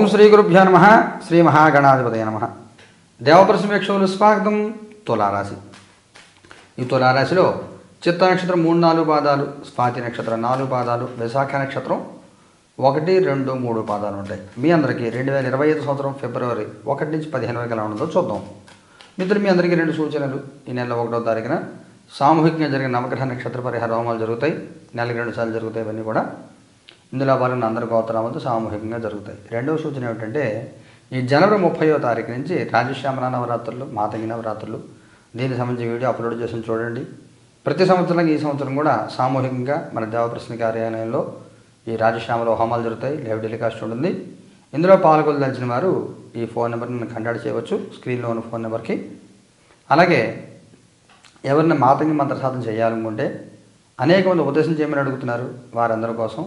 ఓం శ్రీ గురుభ్యో నమ. శ్రీ మహాగణాధిపతయ నమ. దేవప్రసమేక్షలు స్వాగతం తులారాశి. ఈ తులారాశిలో చిత్త నక్షత్రం మూడు నాలుగు పాదాలు స్వాతి నక్షత్రం నాలుగు పాదాలు విశాఖ నక్షత్రం ఒకటి రెండు మూడు పాదాలు ఉంటాయి. మీ అందరికీ రెండు వేల ఇరవై ఐదు సంవత్సరం ఫిబ్రవరి ఒకటి నుంచి పదిహేను వరకు ఎలా ఉండదో చూద్దాం. మిత్రులు మీ అందరికీ రెండు సూచనలు. ఈ నెల ఒకటో తారీఖున సామూహికంగా జరిగిన నవగ్రహ నక్షత్ర పరిహార హోమాలు జరుగుతాయి. నెలకి రెండు సార్లు జరుగుతాయి ఇవన్నీ కూడా. ఇందులో భాగంగా అందరి గోత్రాలతో సామూహికంగా జరుగుతాయి. రెండవ సూచన ఏమిటంటే ఈ జనవరి ముప్పైవ తారీఖు నుంచి రాజశ్యామల నవరాత్రులు మాతంగి నవరాత్రులు దీనికి సంబంధించి వీడియో అప్లోడ్ చేసి చూడండి. ప్రతి సంవత్సరం ఈ సంవత్సరం కూడా సామూహికంగా మన దేవప్రశ్న కార్యాలయంలో ఈ రాజశ్యామలో హోమాలు జరుగుతాయి. లైవ్ టెలికాస్ట్ ఉంటుంది. ఇందులో పాల్గొనదలిచిన వారు ఈ ఫోన్ నెంబర్ని కంటాక్ట్ చేయవచ్చు స్క్రీన్లో ఉన్న ఫోన్ నెంబర్కి. అలాగే ఎవరిని మాతంగి మంత్రసాధన చేయాలనుకుంటే అనేక మంది ఉపదేశం చేయమని అడుగుతున్నారు వారందరి కోసం.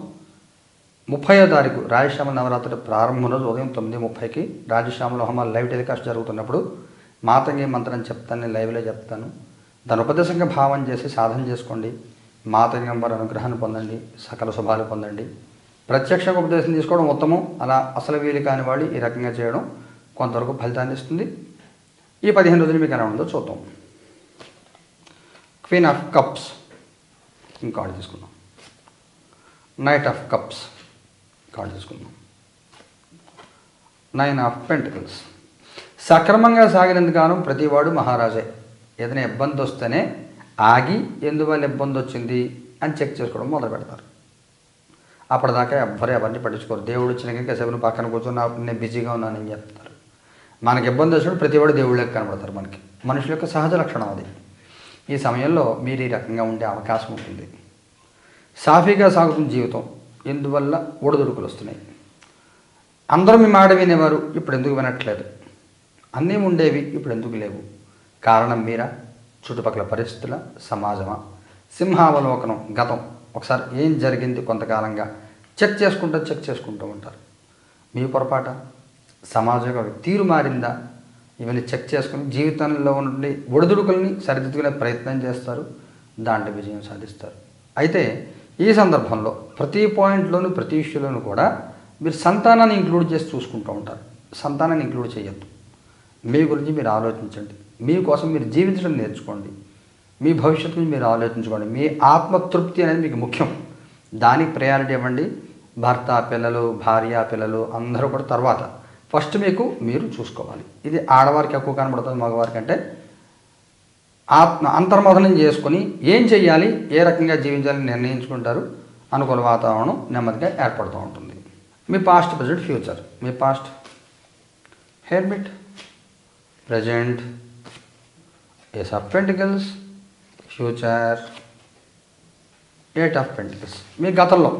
ముప్పయో తారీఖు రాజశ్యామ నవరాత్రి ప్రారంభం రోజు ఉదయం తొమ్మిది ముప్పైకి రాజశ్యామలో హోమాలు లైవ్ టెలికాస్ట్ జరుగుతున్నప్పుడు మాతంగి మంత్రం చెప్తాను నేను లైవ్లో చెప్తాను. దాని ఉపదేశంగా భావం చేసి సాధన చేసుకోండి. మాతంగి వారి అనుగ్రహాన్ని పొందండి సకల శుభాలు పొందండి. ప్రత్యక్షంగా ఉపదేశం తీసుకోవడం ఉత్తమం అలా అసలు వీలు కాని వాళ్ళు ఈ రకంగా చేయడం కొంతవరకు ఫలితాన్ని ఇస్తుంది. ఈ పదిహేను రోజులు మీకు ఎలా ఉందో చూద్దాం. Queen of cups. ఇంకా తీసుకుందాం. Knight of cups. కార్డు తీసుకుందాం నైన్ ఆఫ్ పెంటకల్స్. సక్రమంగా సాగినందుకు ప్రతివాడు మహారాజే. ఏదైనా ఇబ్బంది వస్తేనే ఆగి ఎందువల్ల ఇబ్బంది వచ్చింది అని చెక్ చేసుకోవడం మొదలు పెడతారు. అప్పటిదాకా ఎవ్వరు ఎవరిని పట్టించుకోరు. దేవుడు వచ్చిన కనుక సేవను పక్కన కూర్చొని నేను బిజీగా ఉన్నానని చెప్తారు. మనకి ఇబ్బంది వచ్చినప్పుడు ప్రతివాడు దేవుళ్ళకి కనబడతారు మనకి. మనుషుల యొక్క సహజ లక్షణం అది. ఈ సమయంలో మీరు ఈ రకంగా ఉండే అవకాశం ఉంటుంది. సాఫీగా సాగుతున్న జీవితం ఎందువల్ల ఒడిదుడుకులు వస్తున్నాయి? అందరూ మీ మాట వినేవారు ఇప్పుడు ఎందుకు వినట్లేదు? అన్నీ ఉండేవి ఇప్పుడు ఎందుకు లేవు? కారణం మీరా? చుట్టుపక్కల పరిస్థితుల? సమాజమా? సింహావలోకనం గతం. ఒకసారి ఏం జరిగింది కొంతకాలంగా? చెక్ చేసుకుంటూ చెక్ చేసుకుంటూ ఉంటారు. మీ పొరపాట? సమాజం తీరు మారిందా? ఇవన్నీ చెక్ చేసుకుని జీవితంలో ఉండే ఒడిదుడుకుల్ని సరిదిద్దుకునే ప్రయత్నం చేస్తారు దాంట్లో విజయం సాధిస్తారు. అయితే ఈ సందర్భంలో ప్రతి పాయింట్లోనూ ప్రతి ఇష్యూలోను కూడా మీరు సంతానాన్ని ఇంక్లూడ్ చేసి చూసుకుంటూ ఉంటారు. సంతానాన్ని ఇంక్లూడ్ చేయొద్దు. మీ గురించి మీరు ఆలోచించండి. మీకోసం మీరు జీవించడం నేర్చుకోండి. మీ భవిష్యత్తు మీరు ఆలోచించుకోండి. మీ ఆత్మతృప్తి అనేది మీకు ముఖ్యం. దానికి ప్రయారిటీ ఇవ్వండి. భర్త పిల్లలు భార్య పిల్లలు అందరూ కూడా తర్వాత. ఫస్ట్ మీకు మీరు చూసుకోవాలి. ఇది ఆడవారికి ఎక్కువ కనబడుతుంది మగవారికి అంటే ఆత్మ అంతర్మథనం చేసుకొని ఏం చేయాలి ఏ రకంగా జీవించాలని నిర్ణయించుకుంటారు. అనుకూల వాతావరణం నెమ్మదిగా ఏర్పడుతూ ఉంటుంది. మీ past present future me past hermit present ace of pentacles future eight of pentacles మీ గతంలో.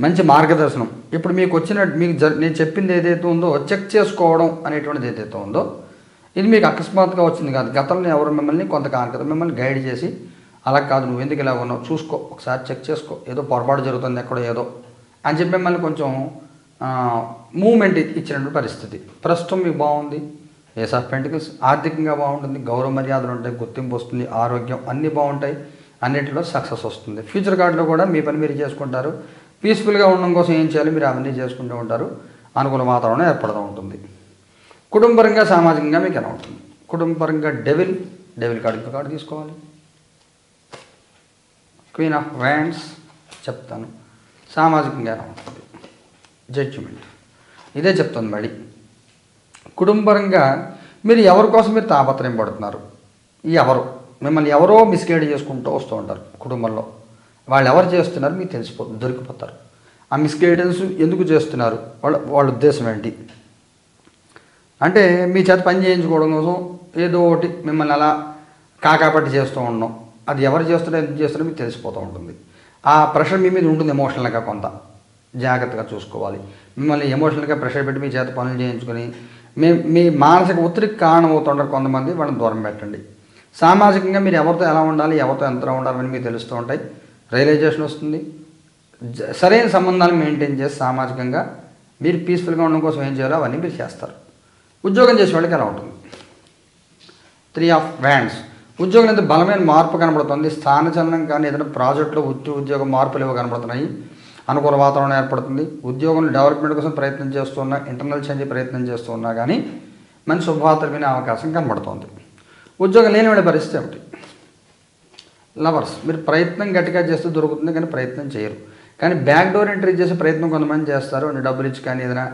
మంచి మార్గదర్శనం. ఇప్పుడు మీకు వచ్చిన మీకు జ నేను చెప్పింది ఏదైతే ఉందో చెక్ చేసుకోవడం అనేటువంటిది ఏదైతే ఉందో ఇది మీకు అకస్మాత్తుగా వచ్చింది కాదు. గతంలో ఎవరు మిమ్మల్ని కొంతకాలం క్రితం మిమ్మల్ని గైడ్ చేసి అలా కాదు నువ్వు ఎందుకు ఇలా ఉన్నావు? చూసుకో ఒకసారి చెక్ చేసుకో. ఏదో పొరపాటు జరుగుతుంది ఎక్కడో ఏదో. అని చెప్పి మిమ్మల్ని కొంచెం మూమెంట్ ఇచ్చినటువంటి పరిస్థితి. ప్రస్తుతం మీకు బాగుంది. ఏస్ ఆఫ్ పెంటికల్స్ ఆర్థికంగా బాగుంటుంది గౌరవ మర్యాదలు ఉంటాయి గుర్తింపు వస్తుంది ఆరోగ్యం అన్నీ బాగుంటాయి అన్నిటిలో సక్సెస్ వస్తుంది. ఫ్యూచర్ కార్డులో కూడా మీ పని మీరు చేసుకుంటారు. పీస్ఫుల్గా ఉండడం కోసం ఏం చేయాలి? మీరు అవన్నీ చేసుకుంటూ ఉంటారు. అనుకూల వాతావరణం ఏర్పడుతూ ఉంటుంది. కుటుంబపరంగా సామాజికంగా మీకు ఎలా ఉంటుంది? కుటుంబపరంగా డెవిల్ డెవిల్ కార్డు ఇంకో కార్డు తీసుకోవాలి. క్వీన్ ఆఫ్ వ్యాండ్స్ చెప్తాను. సామాజికంగా ఎలా ఉంటుంది? జడ్జిమెంట్ ఇదే చెప్తుంది మళ్ళీ. కుటుంబపరంగా మీరు ఎవరి కోసం మీరు తాపత్రయం పడుతున్నారు? ఎవరు? మిమ్మల్ని ఎవరో మిస్గైడ్ చేసుకుంటూ వస్తూ ఉంటారు కుటుంబంలో. వాళ్ళు ఎవరు చేస్తున్నారు? మీకు తెలిసిపోతుంది దొరికిపోతారు. ఆ మిస్గైడెన్స్ ఎందుకు చేస్తున్నారు? వాళ్ళ వాళ్ళ ఉద్దేశం ఏంటి? అంటే మీ చేత పని చేయించుకోవడం కోసం ఏదో ఒకటి మిమ్మల్ని అలా కాకాపట్టి చేస్తూ ఉండడం. అది ఎవరు చేస్తారో ఎందుకు చేస్తారో మీకు తెలిసిపోతూ ఉంటుంది. ఆ ప్రెషర్ మీ మీద ఉంటుంది ఎమోషనల్గా కొంత. జాగ్రత్తగా చూసుకోవాలి. మిమ్మల్ని ఎమోషనల్గా ప్రెషర్ పెట్టి మీ చేత పనులు చేయించుకొని మీ మీ మానసిక ఒత్తిడికి కారణమవుతుంటారు కొంతమంది వాళ్ళని దూరం పెట్టండి. సామాజికంగా మీరు ఎవరితో ఎలా ఉండాలి ఎవరితో ఎంత ఉండాలని మీకు తెలుస్తూ ఉంటాయి. రియలైజేషన్ వస్తుంది. జ- సరైన సంబంధాలు మెయింటైన్ చేసి సామాజికంగా మీరు పీస్ఫుల్గా ఉండడం కోసం ఏం చేయాలో అవన్నీ మీరు చేస్తారు. ఉద్యోగం చేసే వాళ్ళకి ఎలా ఉంటుంది. త్రీ ఆఫ్ వ్యాండ్స్ ఉద్యోగం అయితే బలమైన మార్పు కనబడుతుంది. స్థానచలనం కానీ ఏదైనా ప్రాజెక్టులో ఉద్యోగ ఉద్యోగ మార్పులు ఇవ్వ కనబడుతున్నాయి. అనుకూల వాతావరణం ఏర్పడుతుంది. ఉద్యోగం డెవలప్మెంట్ కోసం ప్రయత్నం చేస్తున్నా ఇంటర్నల్ చేంజ్ ప్రయత్నం చేస్తున్నా కానీ మంచి శుభవార్తలు వినే అవకాశం కనబడుతుంది. ఉద్యోగం లేని వాళ్ళ పరిస్థితి ఏమిటి? లవర్స్ మీరు ప్రయత్నం గట్టిగా చేస్తే దొరుకుతుంది కానీ ప్రయత్నం చేయరు. కానీ బ్యాక్ డోర్ ఎంట్రీ చేసే ప్రయత్నం కొంతమంది చేస్తారు. డబ్బులు ఇచ్చి కానీ ఏదైనా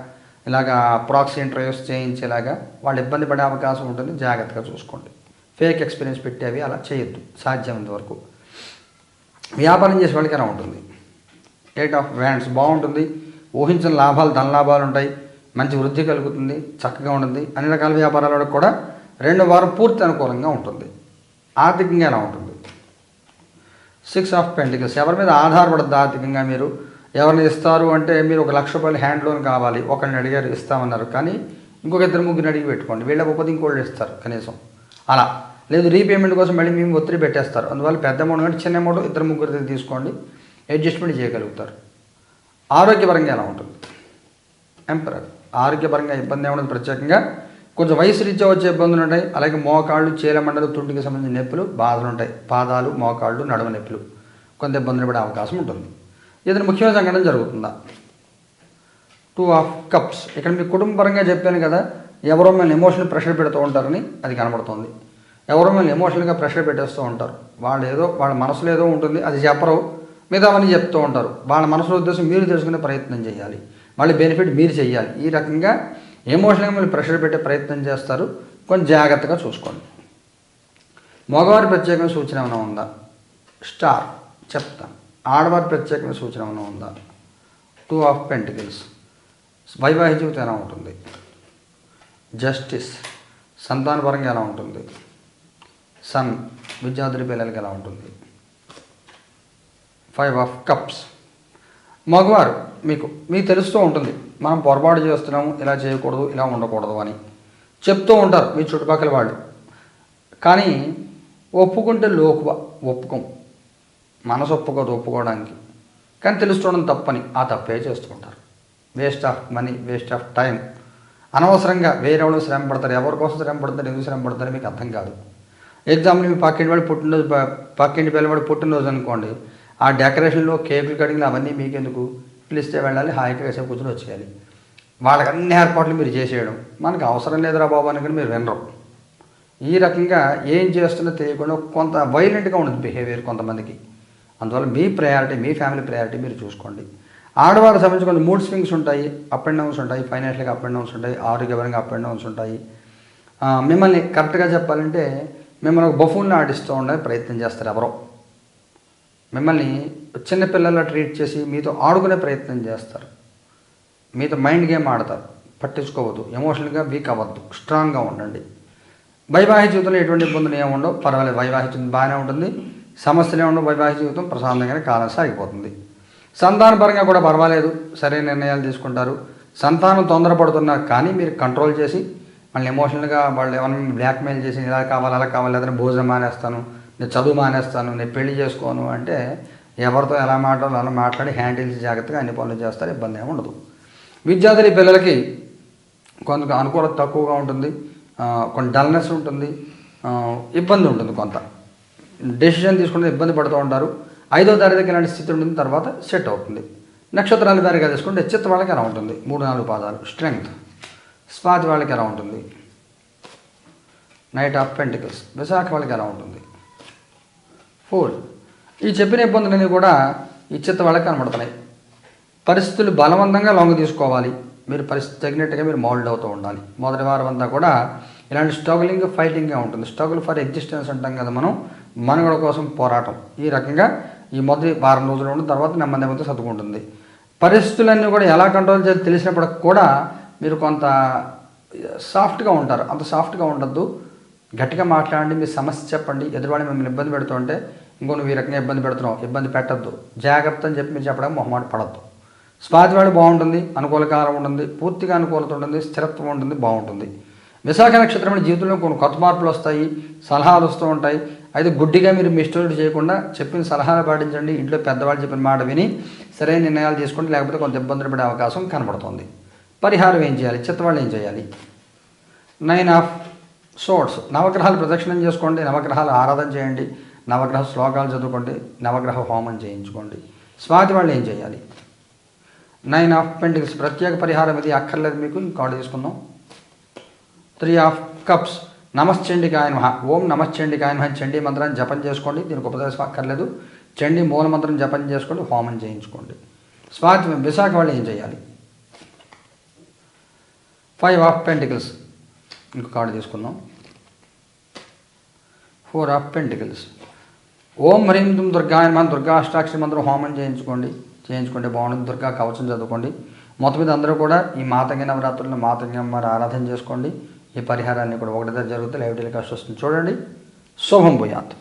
ఇలాగా ప్రాక్సీ ఇంటర్వ్యూస్ చేయించేలాగా వాళ్ళు ఇబ్బంది పడే అవకాశం ఉంటుంది జాగ్రత్తగా చూసుకోండి. ఫేక్ ఎక్స్పీరియన్స్ పెట్టేవి అలా చేయొద్దు సాధ్యమైనంత వరకు వ్యాపారం చేసే వాళ్ళకి ఎలా ఉంటుంది? ఎయిట్ ఆఫ్ వ్యాండ్స్ బాగుంటుంది ఊహించిన లాభాలు ధన లాభాలు ఉంటాయి మంచి వృద్ధి కలుగుతుంది చక్కగా ఉంటుంది అన్ని రకాల వ్యాపారాల కూడా రెండు వారం పూర్తి అనుకూలంగా ఉంటుంది. ఆర్థికంగా ఎలా ఉంటుంది? సిక్స్ ఆఫ్ పెంటికల్స్ ఎవరి మీద ఆధారపడద్దు ఆర్థికంగా మీరు? ఎవరిని ఇస్తారు అంటే మీరు ఒక లక్ష రూపాయలు హ్యాండ్ లోన్ కావాలి. ఒకరిని అడిగారు ఇస్తామన్నారు. కానీ ఇంకొక ఇద్దరు ముగ్గురిని అడిగి పెట్టుకోండి. వీళ్ళకపోతే ఇంకోళ్ళు ఇస్తారు కనీసం. అలా. లేదు రీపేమెంట్ కోసం మళ్ళీ మేము ఒత్తిడి పెట్టేస్తారు. అందువల్ల పెద్ద అమౌంట్ కంటే చిన్న అమౌంట్ ఇద్దరు ముగ్గురు తీసుకోండి. అడ్జస్ట్మెంట్ చేయగలుగుతారు. ఆరోగ్యపరంగా ఎలా ఉంటుంది? ఎంపరర్ ఆరోగ్యపరంగా ఇబ్బంది ఏమన్నది ప్రత్యేకంగా. కొంచెం వయసు రీత్యా వచ్చే ఇబ్బందులు ఉంటాయి. అలాగే మోకాళ్ళు చీలమండలు తుంటికి సంబంధించిన నొప్పులు బాధలు ఉంటాయి. పాదాలు మోకాళ్ళు నడుమ నొప్పులు. కొంత ఇబ్బందులు పడే అవకాశం ఉంటుంది. ఏదైనా ముఖ్యమైన సంఘటన జరుగుతుందా? టూ ఆఫ్ కప్స్ ఇక్కడ మీ కుటుంబపరంగా చెప్పాను కదా ఎవరో మిమ్మల్ని ఎమోషనల్ ప్రెషర్ పెడుతూ ఉంటారని అది కనబడుతుంది. ఎవరో మిమ్మల్ని ఎమోషనల్గా ప్రెషర్ పెట్టేస్తూ ఉంటారు. వాళ్ళు ఏదో వాళ్ళ మనసులో ఏదో ఉంటుంది అది చెప్పరు. మిగతావన్నీ చెప్తూ ఉంటారు. వాళ్ళ మనసులో ఉద్దేశం మీరు తెలుసుకునే ప్రయత్నం చేయాలి. మళ్ళీ బెనిఫిట్ మీరు చేయాలి. ఈ రకంగా ఎమోషనల్గా మిమ్మల్ని ప్రెషర్ పెట్టే ప్రయత్నం చేస్తారు. కొంచెం జాగ్రత్తగా చూసుకోండి. మగవారి ప్రత్యేకమైన సూచన ఏమైనా ఉందా? స్టార్ చెప్తాను. ఆడవారి ప్రత్యేకమైన సూచన ఏమైనా ఉందా? టూ ఆఫ్ పెంటికల్స్ వైవాహిక జీవితం ఎలా ఉంటుంది? జస్టిస్ సంతానపరంగా ఎలా ఉంటుంది? సన్ విద్యార్థుల పిల్లలకి ఎలా ఉంటుంది? ఫైవ్ ఆఫ్ కప్స్ మగవారు మీకు మీకు తెలుస్తూ ఉంటుంది మనం పొరపాటు చేస్తున్నాము ఇలా చేయకూడదు ఇలా ఉండకూడదు అని. చెప్తూ ఉంటారు మీ చుట్టుపక్కల వాళ్ళు. కానీ ఒప్పుకుంటే లోకువ ఒప్పుకోం. మనసు ఒప్పుకోదు ఒప్పుకోవడానికి. కానీ తెలుసుకోవడం తప్పని. ఆ తప్పే చేస్తుంటారు. Waste of money waste of time అనవసరంగా వేరే శ్రమ పడతారు ఎవరి కోసం శ్రమ పడతారు ఎందుకు శ్రమ పడతారు మీకు అర్థం కాదు. ఎగ్జాంపుల్ మీ పక్కింటి వాడు పుట్టినరోజు పక్కింటి పిల్లవాడు పుట్టినరోజు అనుకోండి ఆ డెకరేషన్లో కేకులు కడిగిన అవన్నీ మీకెందుకు? పిలిస్తే వెళ్ళాలి హాయిగా కాసేపు కూర్చొని వచ్చేయాలి. వాళ్ళకి అన్ని ఏర్పాట్లు మీరు చేసేయడం. మనకు అవసరం లేదురా బాబు అని మీరు వినరు. ఈ రకంగా ఏం చేస్తున్నా తెలియకుండా కొంత వైలెంట్గా ఉంటుంది బిహేవియర్ కొంతమందికి. అందువల్ల మీ ప్రయారిటీ మీ ఫ్యామిలీ ప్రయారిటీ మీరు చూసుకోండి. ఆడవారికి సంబంధించి మూడ్ స్వింగ్స్ ఉంటాయి. అప్ అండ్ డౌన్స్ ఉంటాయి. ఫైనాన్షియల్గా అప్ అండ్ డౌన్స్ ఉంటాయి. ఆరోగ్యపరంగా అప్ అండ్ డౌన్స్ ఉంటాయి. మిమ్మల్ని కరెక్ట్గా చెప్పాలంటే మిమ్మల్ని ఒక బఫూన్లో ఆడిస్తూ ఉండే ప్రయత్నం చేస్తారు ఎవరో. మిమ్మల్ని చిన్నపిల్లల ట్రీట్ చేసి మీతో ఆడుకునే ప్రయత్నం చేస్తారు. మీతో మైండ్ గేమ్ ఆడతారు. పట్టించుకోవద్దు. ఎమోషనల్గా వీక్ అవ్వద్దు. స్ట్రాంగ్గా ఉండండి. వైవాహిక జీవితంలో ఎటువంటి ఇబ్బందులు ఏమి ఉండవు. పర్వాలేదు. వైవాహిక జీవితం బాగానే ఉంటుంది. సమస్యలే ఉండవు వైవాహిక జీవితం ప్రశాంతంగానే కాలం సాగిపోతుంది. సంతానపరంగా కూడా పర్వాలేదు సరైన నిర్ణయాలు తీసుకుంటారు. సంతానం తొందరపడుతున్నా కానీ మీరు కంట్రోల్ చేసి మళ్ళీ ఎమోషనల్గా వాళ్ళు ఏమైనా బ్లాక్మెయిల్ చేసి ఇలా కావాలి అలా కావాలి లేదంటే భోజనం మానేస్తాను నేను చదువు మానేస్తాను నేను పెళ్ళి చేసుకోను అంటే ఎవరితో ఎలా మాట్లాడాలో అలా మాట్లాడి హ్యాండిల్ జాగ్రత్తగా అన్ని పనులు చేస్తారు ఇబ్బంది ఏమి ఉండదు. విద్యార్థుల పిల్లలకి కొంత అనుకూలత తక్కువగా ఉంటుంది కొంత డల్నెస్ ఉంటుంది ఇబ్బంది ఉంటుంది కొంత. డెసిషన్ తీసుకుంటే ఇబ్బంది పడుతూ ఉంటారు. ఐదో తరగతికి ఇలాంటి స్థితి ఉంటుంది? తర్వాత సెట్ అవుతుంది. నక్షత్రాల వారిగా తీసుకుంటే చిత్త వాళ్ళకి ఎలా ఉంటుంది? మూడు నాలుగు పాదాలు. స్ట్రెంగ్త్ స్పాతి వాళ్ళకి ఎలా ఉంటుంది? నైట్ ఆఫ్ పెంటికల్స్ విశాఖ వాళ్ళకి ఎలా ఉంటుంది? ఫోర్ ఈ చెప్పిన ఇబ్బందులన్నీ కూడా ఈ చిత్త వాళ్ళకి కనబడుతున్నాయి. పరిస్థితులు బలవంతంగా లొంగ తీసుకోవాలి. మీరు పరిస్థితి తగినట్టుగా మీరు మౌల్డ్ అవుతూ ఉండాలి. మొదటి వారం అంతా కూడా ఇలాంటి స్ట్రగులింగ్ ఫైటింగ్గా ఉంటుంది. స్ట్రగుల్ ఫర్ ఎగ్జిస్టెన్స్ అంటాం కదా మనం. మనుగడ కోసం పోరాటం. ఈ రకంగా ఈ మొదటి వారం రోజులు ఉన్న తర్వాత నెమ్మది నెమ్మది సర్దుకుంటుంది. పరిస్థితులన్నీ కూడా ఎలా కంట్రోల్ చేయాలి తెలిసినప్పటికి కూడా మీరు కొంత సాఫ్ట్గా ఉంటారు. అంత సాఫ్ట్గా ఉండద్దు. గట్టిగా మాట్లాడండి మీ సమస్య చెప్పండి. ఎదురువాడిని మిమ్మల్ని ఇబ్బంది పెడుతుంటే ఇంకో నువ్వు ఈ రకంగా ఇబ్బంది పెడుతున్నావు ఇబ్బంది పెట్టద్దు. జాగ్రత్త అని చెప్పి మీరు చెప్పడం మొహమాట పడద్దు. స్వాతివాడు బాగుంటుంది అనుకూల కాలం ఉంటుంది పూర్తిగా అనుకూలత ఉంటుంది స్థిరత్వం ఉంటుంది బాగుంటుంది. విశాఖ నక్షత్రం జీవితంలో కొన్ని కొత్త మార్పులు వస్తాయి సలహాలు వస్తూ ఉంటాయి. అయితే గుడ్డిగా మీరు మిస్టేక్ చేయకుండా చెప్పిన సలహాలు పాటించండి. ఇంట్లో పెద్దవాళ్ళు చెప్పిన మాట విని సరైన నిర్ణయాలు తీసుకోండి. లేకపోతే కొంత ఇబ్బందులు పడే అవకాశం కనబడుతుంది. పరిహారం ఏం చేయాలి? చిత్తవాళ్ళు ఏం చేయాలి? నైన్ ఆఫ్ సోర్ట్స్ నవగ్రహాలు ప్రదక్షిణం చేసుకోండి. నవగ్రహాలు ఆరాధన చేయండి. నవగ్రహ శ్లోకాలు చదువుకోండి. నవగ్రహ హోమం చేయించుకోండి. స్వాతి వాళ్ళు ఏం చేయాలి? నైన్ ఆఫ్ పెంటిల్స్ ప్రత్యేక పరిహారం ఇది అక్కర్లేదు మీకు. ఇంకోటి తీసుకుందాం. త్రీ ఆఫ్ కప్స్ నమశ్చండికాయ నమః. ఓం నమశ్చండికాయ నమః. చండీ మంత్రాన్ని జపం చేసుకోండి. దీనికి ఉపదేశం అక్కర్లేదు చండీ మూల మంత్రం జపం చేసుకోండి. హోమం చేయించుకోండి. స్వాతి విశాఖ వాళ్ళు ఏం చేయాలి? ఫైవ్ ఆఫ్ పెంటికల్స్ ఇంకొక కార్డు తీసుకుందాం. ఫోర్ ఆఫ్ పెంటికల్స్ ఓం హ్రీం దుం దుర్గా మన దుర్గా అష్టాక్షరి మంత్రం హోమం చేయించుకోండి. చేయించుకోండి బాగుంటుంది. దుర్గా కవచం చదువుకోండి. మొత్తం మీద అందరూ కూడా ఈ మాతంగి నవరాత్రులను మాతంగి అమ్మవారి ఆరాధన చేసుకోండి. ఈ పరిహారాన్ని కూడా ఒకటిదా జరుగుతుంది లైవ్ టెలికాస్ట్ వస్తుంది చూడండి. శుభం భూయాత్.